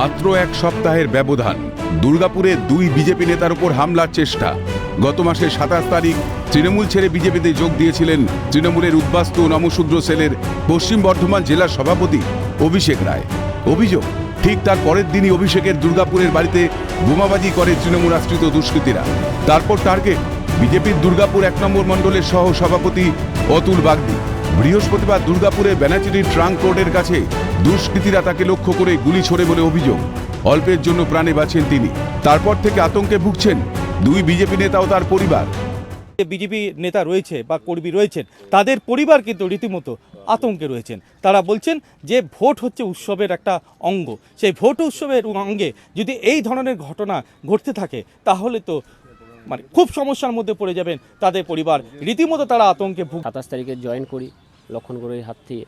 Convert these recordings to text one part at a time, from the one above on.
মাত্র এক সপ্তাহের ব্যবধান, দুর্গাপুরে দুই বিজেপি নেতার উপর হামলার চেষ্টা। গত মাসের সাতাশ তারিখ তৃণমূল ছেড়ে বিজেপিতে যোগ দিয়েছিলেন তৃণমূলের উদ্বাস্তু নমশূদ্র সেলের পশ্চিম বর্ধমান জেলার সভাপতি অভিষেক রায়। অভিযোগ, ঠিক তার পরের দিনই অভিষেকের দুর্গাপুরের বাড়িতে বোমাবাজি করে তৃণমূল আশ্রিত দুষ্কৃতীরা। তারপর টার্গেট বিজেপির দুর্গাপুর এক নম্বর মণ্ডলের সহ সভাপতি অতুল বাগদি। বৃহস্পতিবার দুর্গাপুরের ব্যানাচিরির ট্রাঙ্ক রোডের কাছে দুষ্কৃতীরা তাকে লক্ষ্য করে গুলি ছোড়ে বলে অভিযোগ। অল্পের জন্য প্রাণে বাঁচেন তিনি। তারপর থেকে আতঙ্কে ভুগছেন দুই বিজেপি নেতা ও তার পরিবার। যে বিজেপি নেতা রয়েছে বা কর্মী রয়েছেন তাদের পরিবার কিন্তু রীতিমতো আতঙ্কে রয়েছেন। তারা বলছেন যে ভোট হচ্ছে উৎসবের একটা অঙ্গ। সেই ভোট উৎসবের অঙ্গে যদি এই ধরনের ঘটনা ঘটতে থাকে তাহলে তো মানে খুব সমস্যার মধ্যে পড়ে যাবেন তাদের পরিবার। রীতিমতো তারা আতঙ্কে ভুগ সাতাশ তারিখে জয়েন করি লক্ষণগুড়ির হাত থেকে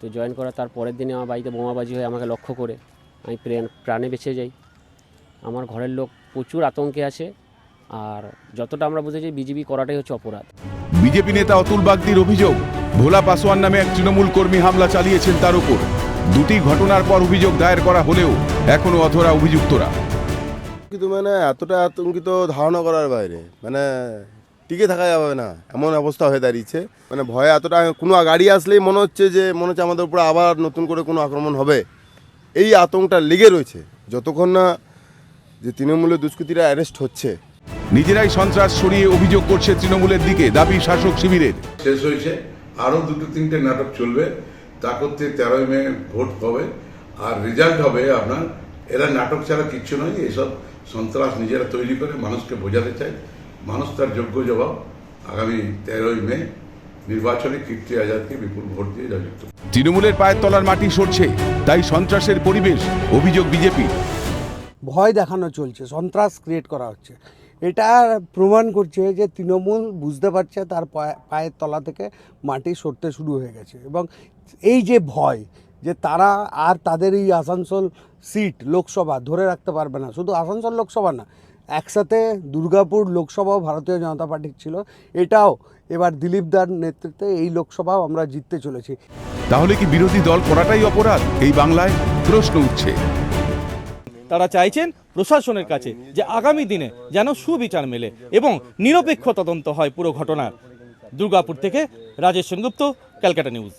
তো জয়েন করার তার পরের দিনে আমার বাড়িতে বোমাবাজি হয়ে আমাকে লক্ষ্য করে আমি প্রাণ- প্রাণে বেঁচে যাই। আমার ঘরের লোক প্রচুর আতঙ্কে আছে আর যতটা আমরা বুঝেছি বিজেপি করাটাই হচ্ছে অপরাধ। বিজেপি নেতা অতুল বাগদির অভিযোগ ভোলা পাসোয়ান নামে এক তৃণমূল কর্মী হামলা চালিয়েছেন তার উপর। দুটি ঘটনার পর অভিযোগ দায়ের করা হলেও এখনও অধরা অভিযুক্তরা। কিন্তু মানে এতটা আতঙ্কিত ধারণা করার বাইরে মানে টিকে থাকা যাবে না। এমন অবস্থা হয়ে দাঁড়িয়েছে। মানে ভয়ে এতটা কোনো গাড়ি আসলেই মনে হচ্ছে যে মনে হচ্ছে আমাদের উপরে আবার নতুন করে কোনো আক্রমণ হবে। এই আতঙ্কটা লেগে রয়েছে। যতক্ষণ না যে তৃণমূলের দুষ্কৃতীরা অ্যারেস্ট হচ্ছে। নিজেরাই সন্ত্রাস সরিয়ে অভিযোগ করছে তৃণমূলের দিকে দাবি শাসক শিবিরের। শেষ হয়েছে। আরও দুটো তিনটে নাটক চলবে। তা করতে তেরোই মে ভোট হবে। আর রেজাল্ট হবে আপনার এরা নাটক ছাড়া কিচ্ছু নয়। এসব সন্ত্রাস নিজেরা তৈরি করে মানুষকে বোঝাতে চায়। মানুষ তার যোগ্য জবাব আগামী তেরোই মে নির্বাচনে কীর্তি আজাদকে বিপুল ভোট দিয়ে জয়যুক্ত তৃণমূলের পায়ের তলার মাটি সরছে তাই সন্ত্রাসের পরিবেশ অভিযোগ বিজেপি। ভয় দেখানো চলছে সন্ত্রাস ক্রিয়েট করা হচ্ছে। এটা প্রমাণ করছে যে তৃণমূল বুঝতে পারছে তার পায়ে- পায়ের তলা থেকে মাটি সরতে শুরু হয়ে গেছে। এবং এই যে ভয় যে তারা আর তাদের এই আসানসোল সিট লোকসভা ধরে রাখতে পারবে না শুধু আসানসোল লোকসভা না একসাথে দুর্গাপুর লোকসভাও ভারতীয় জনতা পার্টির ছিল। এটাও এবার দিলীপ দার নেতৃত্বে এই লোকসভাও আমরা জিততে চলেছি। তাহলে কি বিরোধী দল করাটাই অপরাধ? এই বাংলায় প্রশ্ন উঠছে। তারা চাইছেন প্রশাসনের কাছে যে আগামী দিনে যেন সুবিচার মেলে এবং নিরপেক্ষ তদন্ত হয় পুরো ঘটনার। দুর্গাপুর থেকে রাজেশ সেনগুপ্ত ক্যালকাটা নিউজ।